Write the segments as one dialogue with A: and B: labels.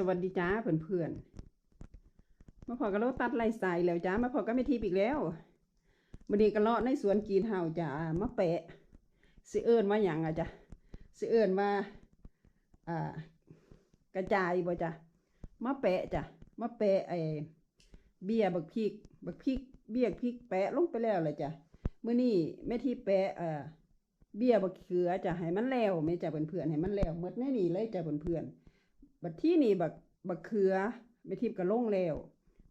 A: สวัสดีจ้าเพื่อนๆมาพอกับเราตัดไล่สายแล้วจ้ามาพอก็ไม่ทีบอีกแล้ววันนี้ก็เลาะในสวนกีนเฮาจ้ามะแปะสิเอิญว่าอย่างอะจ้ะสิเอิญว่าอ่ากระจายบ่จ้ะมะแปะจ้ะมะแปะไอเบี้ยบักพริกบักพริกเบี้ยพริกแปะลงไปแล้วเลยจ้ะมื้อนี้แม่ที่แปะเอ่อเบี้ยบักเขือจะให้มันแล้วแม่จ้ะเพื่อนๆให้มันแล้วหมดแน่นี่เลยจ้ะเพื่อนๆ บัดที่นี่บักบักเขือไม่ทิพย์ก็ลงแล้ว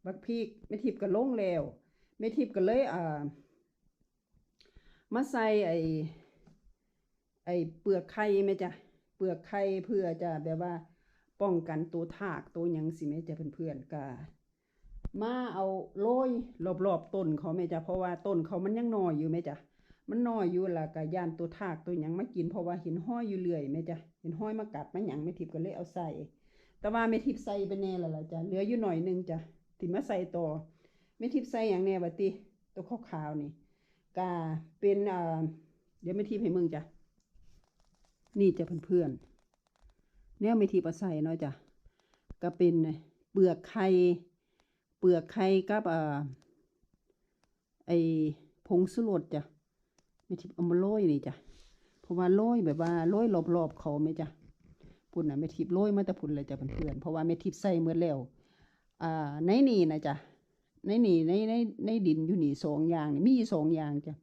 A: บักพริกไม่ทิพย์ก็ลงแล้วไม่ทิพก็เลยอ่ามาใส่ไอไอเปลือกไข่ไหมจ๊ะเปลือกไข่เพื่อจะแบบว่าป้องกันตัวทากตัวยังสิแม่จ๊ะเพื่อนๆก็มาเอาโรยรอบๆต้นเขาแม่จ๊ะเพราะว่าต้นเขามันยังน้อยอยู่แม่จ๊ะมันน้อยอยู่ละก็ย่านตัวทากตัวยังมากินเพราะว่าเห็นห้อยอยู่เรื่อยแม่จ๊ะเห็นห้อยมากัดมาหยังแม่ทิพก็เลยเอาใส่ แต่ว่าแม่ทิพใส่ไปแน่แล้วล่ะจ้ะเหลืออยู่หน่อยหนึงจ้ะที่มาใส่ต่อแม่ทิพใส่อย่างแน่บัดติตัวขาวๆนี่กาเป็นอ่าเดี๋ยวแม่ทิพให้มึงจ้ะนี่จะเพื่อนๆเนี่ยแม่ทิพย์เอาใส่เนาะจ้ะก็เป็นเปลือกไข่เปลือกไข่กับอ่าไอผงสุรสจ้ะแม่ทิพเอามาโรยนี่จ้ะเพราะว่าโรยแบบว่าโรยรอบๆเขาไหมจ้ะ พุ่นน่ะแม่ทิพย์โรยมาแต่พุ่นเลยจ้ะเพื่อนๆเพราะว่าแม่ทิพย์ใส่เมื่อแล้วอ่าในนี่นะจ้ะในนี่ในในในดินอยู่นี่สองอย่างนี่มีอยู่สองอย่างจ้ะ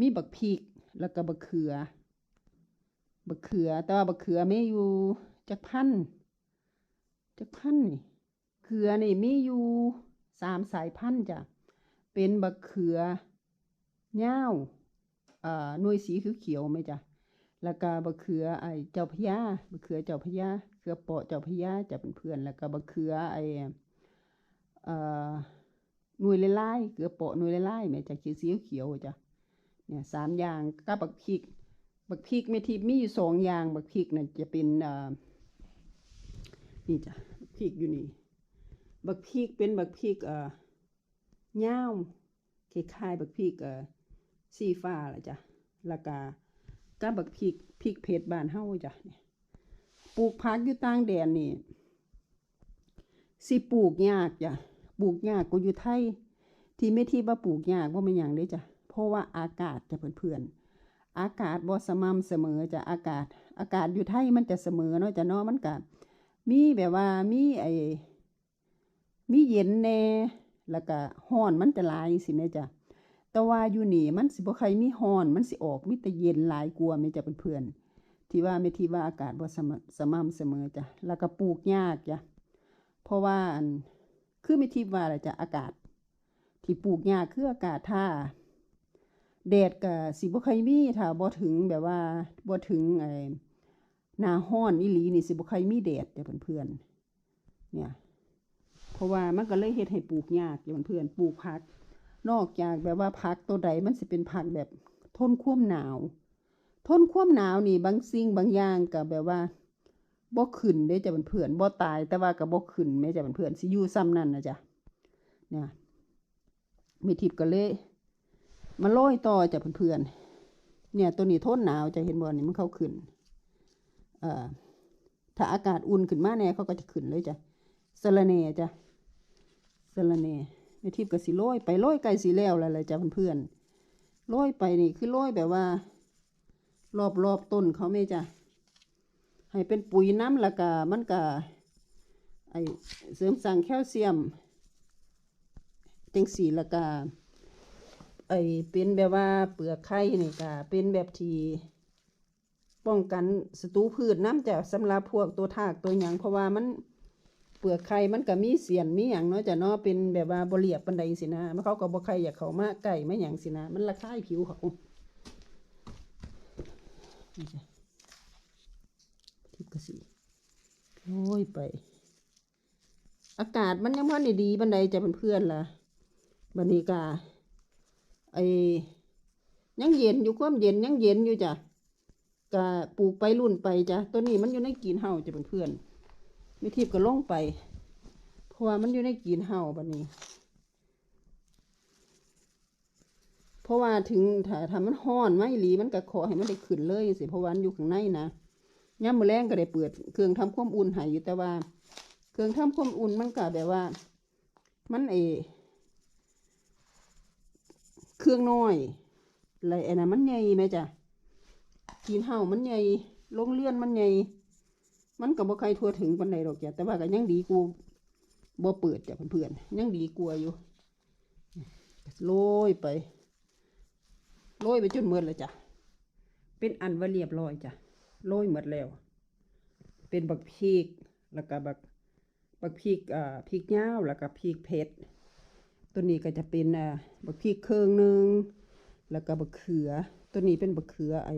A: มีบักพริกแล้วก็บักเขือ บักเขือแต่ว่าบักเขือไมีอยู่จักพันจักพันนี่เขือนี่มีอยู่สามสายพันธุ์จ้ะเป็นบักเขือเง่าวอ่าหน่วยสีเขียวๆไหมจ้ะ แล้วก็บะเขือไอเจ้าพญาบะเขือเจ้าพญาเขือเปาะเจ้าพญาจะเป็นเพื่อนแล้วก็บะเขือไอเอ่อหน่วยลายๆเขือเปาะหน่วยลายๆแม่จากสีสีเขียวจ้ะเนี่ยสามอย่างก็บักพริก บักพริกแม่ทิพย์มีอยู่สองอย่างบักพริกน่ะจะเป็นเอ่อนี่จ้ะบักพริกอยู่นี่บักพริกเป็นบักพริกเอ่อยาคล้ายๆบักพริกเอ่อสีฟ้าละจ้ะแล้วก็ กับบักพริกพริกเผ็ดบ้านเฮาจ้ะปลูกผักอยู่ต่างแดนนี่สิปลูกยากจ้ะปลูกยากกว่าอยู่ไทย ที่ไม่ที่ว่าปลูกยากว่ามันอย่างเด้จ้ะเพราะว่าอากาศจะเพื่อนๆอากาศบ่สม่ำเสมอจ้ะอากาศ อากาศอยู่ไทยมันจะเสมอเนาะจ้ะเนาะมันก็มีแบบว่ามีไอ้มีเย็นแน่แล้วก็ร้อนมันจะลายสิแม่จ้ะ แต่ว่าอยู่นี่มันสิบ่ใครมีฮอน มันสิออกมีแต่เย็นหลายกลัวาแม่จะเป็นเพื่อนที่ว่าไม่ที่ว่าอากาศบ่สม่ำสม่ำเสมอจ้ะแล้วก็ปลูกยากจ้ะเพราะว่าอันคือไม่ที่ว่าอะไรจ้ะอากาศ ที่ปลูกยากคืออากาศถ้าแดดก็สิบ่ใครมีถ้าบ่ถึงแบบว่าบ่ถึงไอ้หน้าร้อนอีหลีนี่สิบ่ใครมีแดดจ้ะเพื่อนๆเนี่ย เพราะว่ามันก็เลยเฮ็ดให้ปลูกยากจ้ะเพื่อนๆปลูกผัก นอกจากแบบว่าผักตัวใดมันสิเป็นผักแบบทนความหนาว ทนความหนาวนี่บางสิ่งบางอย่างก็แบบว่าบ่ขึ้นได้จะเป็นเพื่อนบ่ตาย แต่ว่าก็บ่ขึ้นแม้จะเป็นเพื่อนสิอยู่ซ้ำนั่นนะจ๊ะเนี่ยมีทิพก็เลยมาโรยต่อจะเพื่อนเนี่ยตัวนี้ทนหนาวจะเห็นบ่นี่มันเข้าขึ้นเอ่อถ้าอากาศอุ่นขึ้นมาแน่เขาก็จะขึ้นเลยจ้ะสะระแหน่จ้ะสะระแหน่แม่ทิพย์ก็สิโรยไปโรยไก่สีแล้วแล้วลยจ้ะเพื่อนๆโรยไปนี่คือโรยแบบว่า รอบรอบต้นเขาไม่จ้ะให้เป็นปุ๋ยน้ำล้วก็มันก็ไอเสริมสร้างแคลเซียมจังสีล้วก็ไอเป็นแบบว่าเปลือกไข่นี่ก็เป็นแบบทีป้องกันศัตรูพืชน้ำจ้ะสำหรับพวกตัวทากตัวหยังเพราะว่ามัน ลือกไข่มันก็มีเสียนมีหยังเนาะจ้ะเนาะเป็นแบบว่าบ่เรียบปานใดสินะมันเขาก็บ่ใครอยากเข้ามาใกล้มาหยังสินะ มันระคายผิวเขานี่จ้ะทิพย์กสิโอ้ยไป อากาศมันยังพันได้ดีปานใดจะเป็นเพื่อนๆล่ะบัดนี้กาไอยังเย็นอยู่ความเย็นยังเย็นอยู่จ้ะกะปลูกไปรุ่นไปจ้ะตัวนี้มันอยู่ในกินเฮาจะเป็นเพื่อนๆ ไม่ทิพย์ก็ลงไป เพราะว่ามันอยู่ในกีนเห่าบัดนี้ เพราะว่าถึงถ้าถ้ามันห้อนไม่หลีมันก็ขอให้มันได้ขึ้นเลยสิเพราะวันอยู่ข้างในนะย่ำมือแรงก็ได้เปิดเครื่องทำความอุ่นใหายอยู่แต่ว่า เครื่องทำความอุ่นมันก็แบบว่า มันเอเครื่องน้อยอะไรไอ้นะมันใหญ่ไหมจ๊ะกินเห่ามันใหญ่ลงเลื่อนมันใหญ่ มันก็บ่ใครทั่วถึงปานใดดอกจ้ะแต่ว่าก็ยังดีกูบ่เปิดจ้ะเพื่อนๆยังดีกลัวอยู่โรยไปโรยไปจนหมดเลยจ้ะเป็นอันว่าเรียบร้อยจ้ะโรยหมดแล้ว เป็นบักพริกแล้วก็บักบักพริกอ่าพริกยาวแล้วก็พริกเผ็ดตัวนี้ก็จะเป็นอ่าบักพริกเครื่องหนึ่งแล้วก็บักเขือ ตัวนี้เป็นบักเขือไอ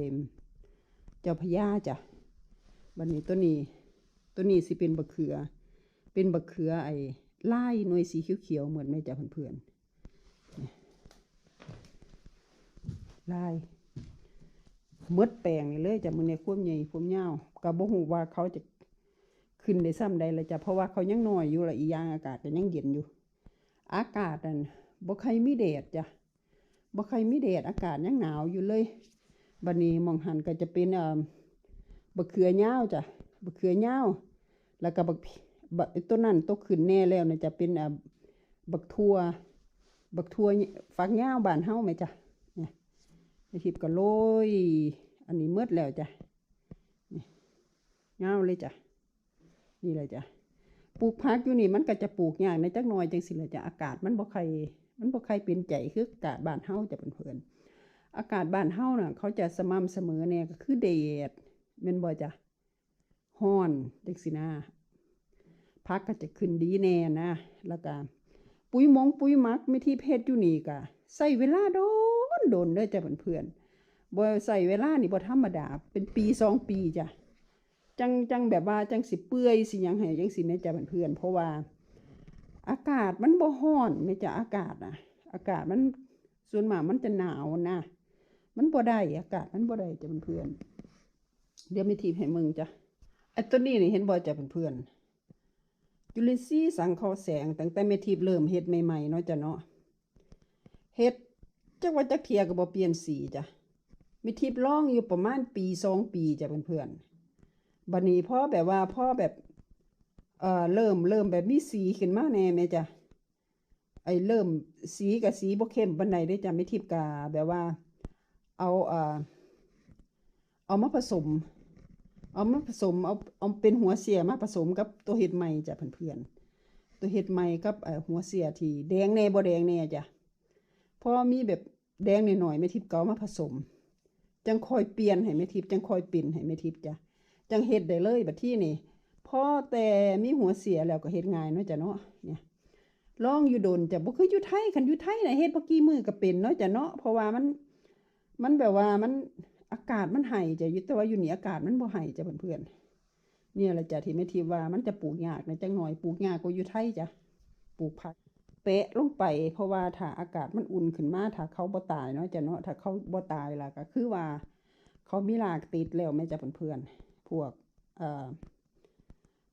A: เจ้าพญาจ้ะ บันนี้ตัวนี้ ตัวนี้สิเป็นบักเขือ เป็นบักเขือไอ้ลายหน่วยสีเขียวๆเหมือนแม่จ้ะเพื่อนๆนี่ลายเมดแปลงนี่เลยจ้ะมันเนี่ยควมใหญ่ควมยาวกับบ่ฮู้ว่าเขาจะขึ้นได้ซ้ำใดละจ้ะเพราะว่าเขายังน้อยอยู่ละอียางอากาศก็ยังเย็นอยู่ อากาศนั่นบ่ใครมีแดดจ้ะบ่ใครมีแดดอากาศยังหนาวอยู่เลยบัดนี้มองหันก็จะเป็นเอ่อ บักเขือยาจ้ะบักเขือยาแล้วก็บักบักต้นนั้นตกขึ้นแน่แล้วนะจะเป็นอ่อบักทั่วบักทั่วฝักยาบานเฮาไหมจ้ะเนี่ยในทิพก็โรยอันนี้มืดแล้วจ้ะนี่ยาเลยจ้ะนี่เลยจ้ะปลูกพักอยู่นี่มันก็จะปลูกยากในจักหน่อยจังสิละจ้ะอากาศมันบ่ใครมันบ่ใครเป็นใจคืออากาศบานเฮาจะเป็นเพลินอากาศบ้านเฮาน่ะเขาจะสม่ำเสมอแน่ก็คือแดด แม่นบ่จ้ะฮ้อนจังสินะพักก็จะขึ้นดีแน่นะแล้วก็ปุ๋ยมงปุ๋ยมักไม่ที่เพชรอยู่นี่ก็ใส่เวลาโดนโดนเด้อจ้ะเพื่อนๆบ่ใส่เวลานี่บ่ธรรมดา เป็นปีสองปีจ้ะจังจังแบบว่าจังสิเปื่อยสิยังให้จังสิแม่จ้ะเพื่อนๆเพราะว่า อากาศมันบ่ฮ้อนแม่จ้ะอากาศน่ะ อากาศมันส่วนมากมันจะหนาวนะมันบ่ได้อากาศมันบ่ได้จ้ะเพื่อนๆ เดี๋ยวมีทีมให้มึงจ้ะไอ้ตัวนี้นี่เห็นบ่จ้ะเพื่อนๆจุลินทรีย์สังเคราะห์แสงตั้งแต่เมทีบเริ่มเฮ็ดใหม่ๆเนาะจ้ะเนาะเฮ็ดจักว่าจักเทียก็บ่เปลี่ยนสีจ้ะมีทิพย์ลองอยู่ประมาณปีสองปีจ้ะเพื่อนๆบัดนี้พ่อแบบว่าพ่อแบบเอ่อเริ่มเริ่มแบบมีสีขึ้นมาแน่แม่จ้ะไอ้เริ่มสีกับสีบ่เข้มปานใดเด้จ้ะไม่ทิพย์กาแบบว่า เอาเอ่อ เอามาผสม เอามาผสมเอาเอาเป็นหัวเสียมาผสมกับตัวเห็ดใหม่จ้ะเพื่อนๆตัวเห็ดใหม่กับหัวเสียที่แดงแน่บ่แดงแน่จ้ะพอมีแบบแดงหน่อยๆแม่ทิพย์ก็เอามาผสม จังคอยเปลี่ยนให้แม่ทิพย์จังคอยปิ่นให้แม่ทิพย์จ้ะจังเฮ็ดได้เลยแบัดที่นี่พอแต่มีหัวเสียแล้วก็เฮ็ดง่ายเนาะจ้ะเนาะเนี่ยลองอยู่โดนจ้ะบ่คืออยู่ไทยคันอยู่ไทยนะเฮ็ดบ่กี่มือก็เป็นเนาะจ้ะเนาะเพราะว่ามัน มันแบบว่ามัน อากาศมันให้จ้ะยู่แต่ว่าอยู่เหนี่อากาศมันบ่ให้จ้ะเพื่อนๆเนี่ยแหละจ้ะที่แม่ทีว่ามันจะปลูกยากนะจังหน่อยปลูกยากกว่าอยู่ไทยจ้ะปลูกผักเป๊ะลงไป เพราะว่าถ้าอากาศมันอุ่นขึ้นมาถ้าเขาบ่ตายเนาะจ้ะเนาะถ้าเขาบ่ตายล่ะก็คือว่า เขามีรากติดแล้วแม่จ้ะเพื่อนๆพวกเอ่อ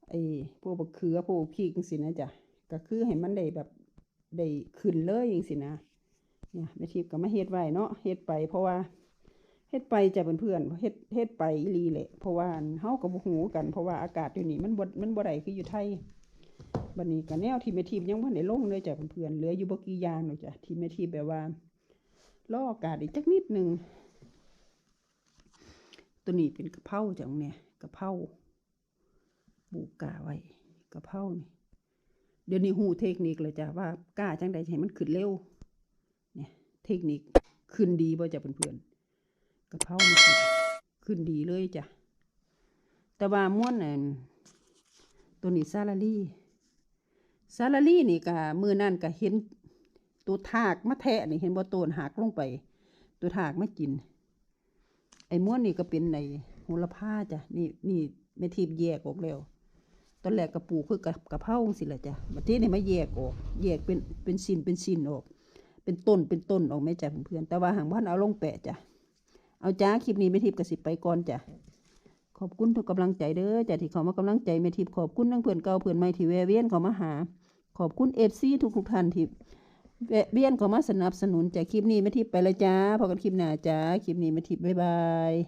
A: ไอ้พวกบักเขือพวกพริกจังซี่นะจ๊ะก็คือให้มันได้แบบได้ขึ้นเลยจังซี่นะเนี่ยแม่ทิพย์ก็มาเฮ็ดไว้เนาะเฮ็ดไปเพราะว่า ฮ็ดไปจ้ะเพื่อนๆเฮ็ดเฮ็ดไปอีหลีแหละเพราะว่าเฮาก็บ่ฮู้กันเพราะว่าอากาศอยู่นี่มันบ่มันบ่ได้คืออยู่ไทยบัดนี้ก็แนวที่แม่ทิพย์ยังบ่ได้ลงเลยจ้ะเพื่อนๆเหลืออยู่บ่กี่อย่างหรอกจ้ะที่แม่ทิพย์แบบว่ารออากาศอีกจักนิดหนึงตัวนี้เป็นกระเพราจังเนี่ยกระเพราปลูกาไว้กระเพรานี่เดี๋ยวนี้หูเทคนิคเลยจ้ะว่ากล้าจังใดให้มันขึ้นเร็วเนี่ยเทคนิคขึ้นดีบ่จ้ะเพื่อนๆ กระเพรานี่ขึ้นขึ้นดีเลยจ้ะ แต่ว่าม้วนน่นตัวนี้ซาลาลี่ซาลาลี่นี่ก็มือนั่นก็เห็น ตัวถากมาแทะนี่เห็นบ่โตนหักลงไป ตัวถากไมากิน ไอ้ม้วนนี่ก็เป็นในโหระพาจ้ะนี่นี่แม่ทิพย์แยกออกแล้วตอนแรกกระปูคือกะกะเพราสิละจ้ะบัดนี้นี่มาแยกออก แยกเป็นเป็นชิ้นเป็นชิ้นออก เป็นต้นเป็นต้นออกแม่จ้ะเพื่อนๆแต่ว่าหางบ้านเอาลงแปะจ้ะ เอาจ้าคลิปนี้แม่ทิพย์กสิไปก่อนจ้ะขอบคุณทุกกำลังใจเด้อจ้ะที่เขามากำลังใจแม่ทิพย์ขอบคุณทั้งเพื่อนเก่าเพื่อนใหม่ที่แวะเวียนเขามาหา ขอบคุณเอฟซีทุกทุกท่านที่แวะเวียนเขามาสนับสนุนจ้ะคลิปนี้แม่ทิพย์ไปแล้วจ้าพอกันคลิปหน้าจ้าคลิปนี้แม่ทิพย์บ๊ายบาย